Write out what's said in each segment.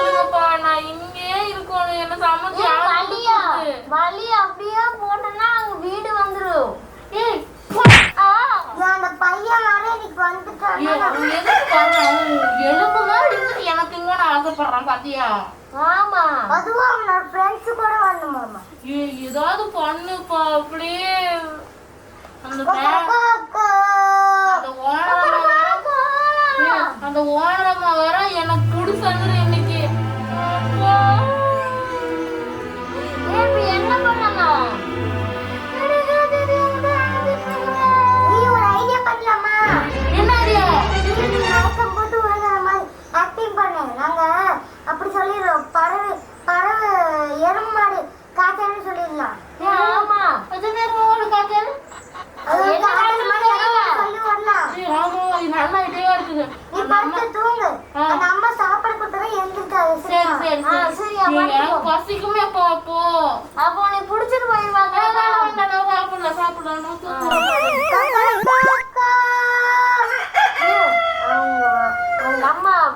சொல்லுங்கப்பா நான் இங்கேயே இருக்கணும். என்ன சமைச்சு கொடுக்கறது? வலி அப்படியே போட்டோம்னா அவங்க வீடு வந்துரும். ஏய், ஆ, அந்த பையன் வேற இன்னைக்கு வந்துட்டான். அவன் எதுக்கு அவன் இருந்துட்டு எனக்கு இங்க நான் ஆசைப்படுறான் பாத்தியா? ஆமா. அதுவும் அவனோட ஃப்ரெண்ட்ஸ் கூட வரணுமாமா ஏய், ஏதாவது பண்ணுப்பா அப்படியே. அந்த பே- அந்த ஓனரம்மா வேற ஏய், அந்த ஓனரம்மா வேற எனக்கு புடிச்சது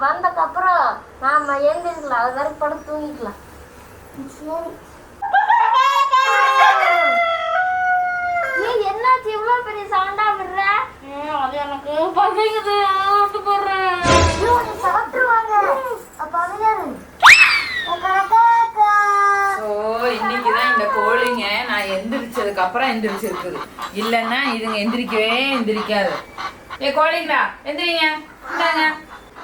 அம்மா வந்தக்கு அப்புறம் நாம எழுந்திருக்கலாம் அது வரைக்கும் படம் தூங்கிக்கலாம். ஏய் என்னாச்சு? இவ்வளவு பெரிய சவுண்டா விடுற? அது எனக்கு பசிக்குது. ஆட்டு போடுறேன் சாப்பிட்டுருவாங்க. அப்ப இந்த கோழிங்க நான் எந்திரிச்சதுக்கு அப்புறம் எந்திரிச்சிருக்குது. இல்லைன்னா இதுங்க எந்திரிக்கவே எந்திரிக்காது. ஏ கோழிங்களா எந்திரிங்க. இந்தாங்க.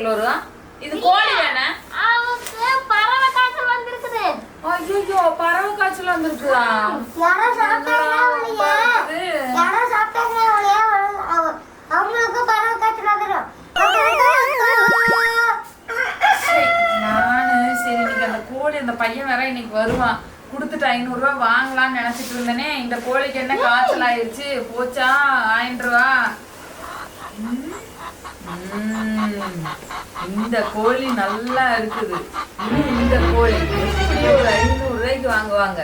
காய்ச்சல் இது கோழி தானே? பறவை காய்ச்சல் வந்திருக்குது. ஐயோ பறவை காய்ச்சல் வந்திருக்குதா? யாரோ அவ- அவங்களுக்கு பறவை காய்ச்சல் வந்துடும் சரி, நானு சரி இன்னைக்கு அந்த கோழி அந்த பையன் வேற இன்னைக்கு வருவான். கொடுத்துட்டு ஐநூறு ரூபாய் வாங்கலாம்னு நினைச்சிட்டு இருந்தேனே. இந்த கோழிக்கு என்ன காய்ச்சல் ஆயிருச்சு? போச்சா? ஆயிரம் ரூபா. இந்த கோழி நல்லா இருக்குது. இந்த கோழி எப்படி ஒரு ஐநூறு ரூபாய்க்கு வாங்குவாங்க.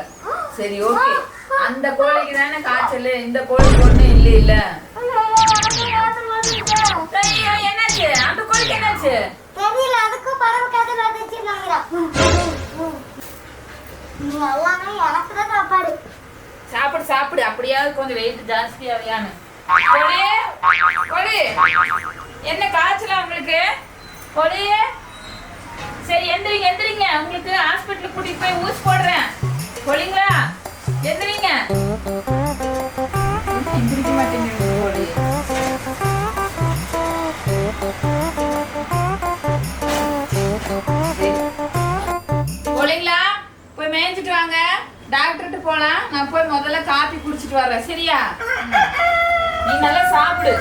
சரி ஓகே. அந்த கோழிக்கு தானே காய்ச்சல்? இந்த கோழிக்கு ஒண்ணும் இல்லை இல்ல. என்னாச்சு? அந்த கோழிக்கு என்னாச்சு? தெரியல அதுக்கும் பறவை காய்ச்சல் வந்துச்சு நினைக்கிறேன் நீ எல்லாமே எனக்கு தான் சாப்பாடு. சாப்பிடு சாப்பிடு. அப்படியாவது கொஞ்சம் வெயிட் ஜாஸ்தியாவியான்னு. கோழி கோழி என்ன காய்ச்சலா உங்களுக்கு? கோழி சரி எந்திரிங்க எந்திரிங்க. உங்களுக்கு ஹாஸ்பிட்டலுக்கு கூட்டிட்டு போய் ஊசி போடுறேன். கோழிங்களா எந்திரிங்க. எந்திரிக்க மாட்டேங்குது போய் மேய்ஞ்சிட்டு வாங்க. டாக்டர்கிட்ட போலாம். நான் போய் முதல்ல காப்பி குடிச்சிட்டு வர்றேன் சரியா? நீ நல்லா சாப்பிடு.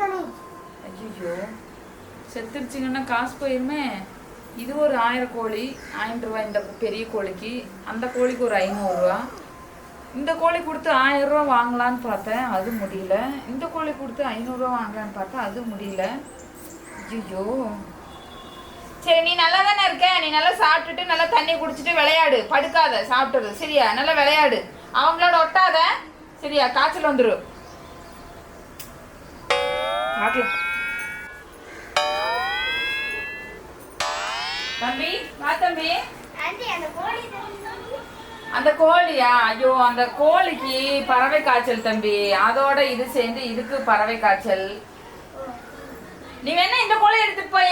சொல்லி ஐயோ செத்துருச்சுங்கன்னா காசு போயிருமே. இது ஒரு ஆயிரம் கோழி ஆயிரம் ரூபாய் இந்த பெரிய கோழிக்கு. அந்த கோழிக்கு ஒரு ஐநூறுரூவா இந்த கோழி கொடுத்து ஆயிரம் ரூபா வாங்கலான்னு பார்த்தேன் அது முடியல. இந்த கோழி கொடுத்து ஐநூறுரூவா வாங்கலான்னு பார்த்தா அது முடியல. ஐயோ சரி நீ நல்லா தானே இருக்க? நீ நல்லா சாப்பிட்டுட்டு நல்லா தண்ணி குடிச்சிட்டு விளையாடு. படுக்காத சாப்பிட்டுரு சரியா? நல்லா விளையாடு. அவங்களோட ஒட்டாத சரியா காய்ச்சல் வந்துடும் பார்க்கலாம். தம்பி வா தம்பி. அந்த கோழியா? ஐயோ அந்த கோழிக்கு பறவை காய்ச்சல் தம்பி. அதோட இது சேர்ந்து இதுக்கு பறவை காய்ச்சல். நீ வேணா இந்த கோழி எடுத்துட்டு போய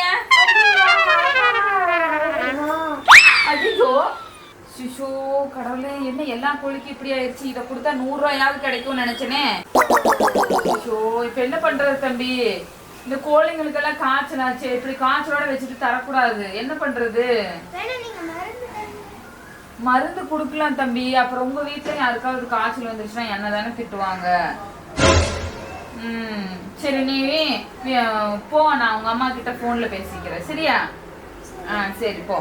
ஐயோ. சிஷோ கடவுளே என்ன எல்லா கோழிக்கும் இப்படி ஆயிடுச்சு இதை கொடுத்தா நூறு ரூபாயாவது கிடைக்கும்னு நினைச்சனே. ஐயோ இப்ப என்ன பண்றது தம்பி? இந்த கோழிங்களுக்கெல்லாம் காய்ச்சலாச்சு. இப்படி காய்ச்சலோட வச்சுட்டு தரக்கூடாது. என்ன பண்றது? மருந்து கொடுக்கலாம் தம்பி. அப்புறம் உங்க வீட்ல யாருக்காவது காய்ச்சல் வந்துருச்சுன்னா என்ன தானே திட்டுவாங்க. ம் சரி நீ போ. நான் உங்க அம்மா கிட்ட போன்ல பேசிக்கிறேன். சரியா? ஆ சரி போ.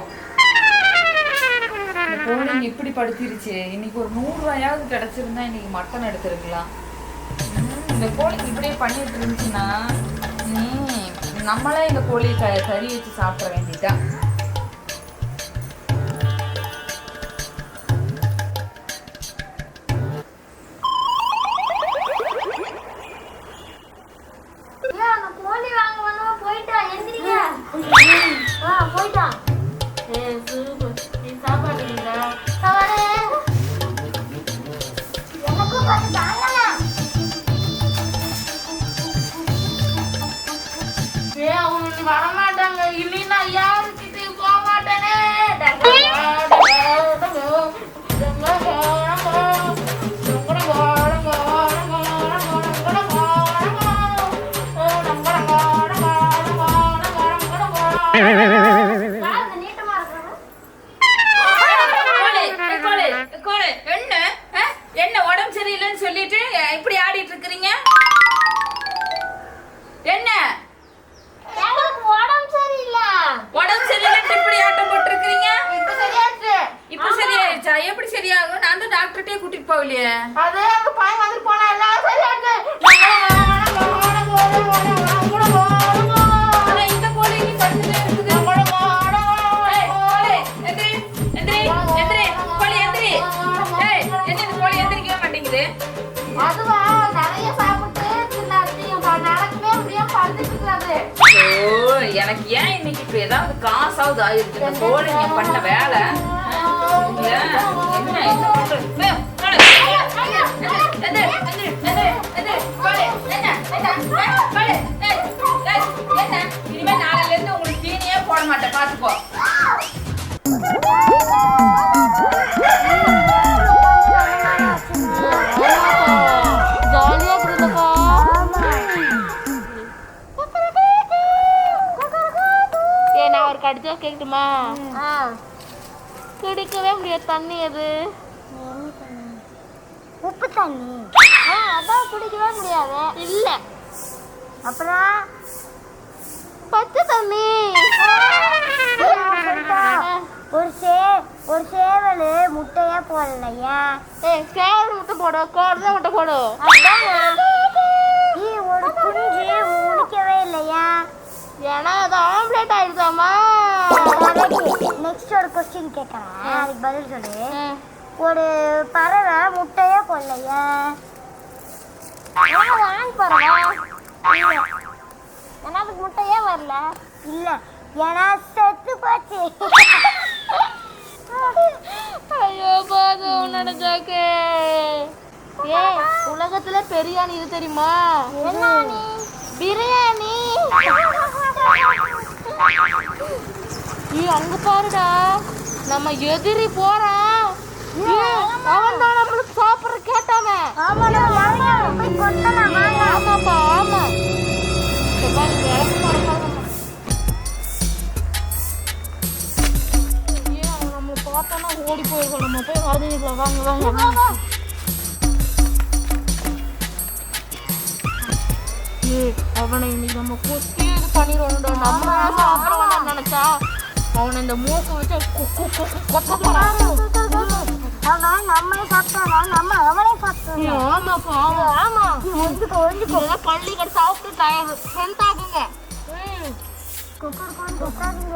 கோழிங்க இப்படி படுத்திருச்சு இன்னைக்கு ஒரு நூறு ரூபாயாவது கிடைச்சிருந்தா இன்னைக்கு மட்டன் எடுத்திருக்கலாம். இந்த கோழிக்கு இப்படியே பண்ணிட்டு இருந்துச்சுன்னா நம்மளே இந்த கோழியை கறி வச்சு சாப்பிட வேண்டியதுதான். বাবা মা எந்திரி, எந்திரி, கோழி, எந்திரி. ஏய், என்ன இந்த கோழி எந்திரிக்கவே மாட்டேங்குது அதுவா நிறைய சாப்பிட்டு நடக்கவே முடியாம ஓ எனக்கு ஏன் இன்னைக்கு இப்ப ஏதாவது காசாவது ஆயிருக்கு இந்த கோழிங்க பண்ண வேலை இல்ல, என்ன என்ன பண்றது? இனிமே நாளையில இருந்து உங்களுக்கு தீனியே போட மாட்டேன் பாத்துக்கோ ஜாலியா இருந்தப்பா ஏ நான் ஒரு கடிச்சா கேட்கட்டுமா குடிக்கவே முடியாது தண்ணி அது. உப்பு தண்ணி. அதான் குடிக்கவே முடியாது. இல்ல. அப்புறம்? பச்சை தண்ணி. ஒரு சே ஒரு சேவல் முட்டையே போடலையா. ஏ சேவல் முட்டை போடு கோடு முட்டை போடு. நீ ஒரு குஞ்சு முடிக்கவே இல்லையா? ஏன்னா அது ஆம்லேட் ஆயிடுதாமா நெக்ஸ்ட் ஒரு கொஸ்டின் கேட்கறேன் அதுக்கு பதில் சொல்லு. ஒரு பறவை முட்டையே வாங்க போறதா? ஏன்னா அதுக்கு முட்டையே வரல? இல்ல ஏன்னா செத்து போச்சு. ஐயோ பாது உன்னோட ஜாக்கு ஏ உலகத்துல பெரியாணி இது தெரியுமா? நீ பிரியாணி. ஏய் அங்க பாருடா. நம்ம எதிரி போறான். அவன் தான் நம்மளுக்கு வாங்க வாங்க ஆமாப்பா ஆமா ஓடி போயிருக்கோம் நம்ம போய் வாங்க வாங்க ஏய் அவனை இன்னைக்கு நம்ம கொத்தி இது பண்ணிடுவோம்டா நம்ம சாப்பிடுவான்னு நினைச்சா அவனை இந்த மூக்கு வச்சு கொத்த போறான் அவன் நம்மளே சாப்பிட்டானா? நம்ம அவனே சாப்பிட்டான் ஆமாப்பா ஆமா ஆமா. ஒழிஞ்சுக்கோ ஒழிஞ்சுக்கோ இதெல்லாம் பள்ளி கடை சாப்பிட்டு டயர் ஸ்ட்ரென்த் ஆகுங்க. உட்காருங்க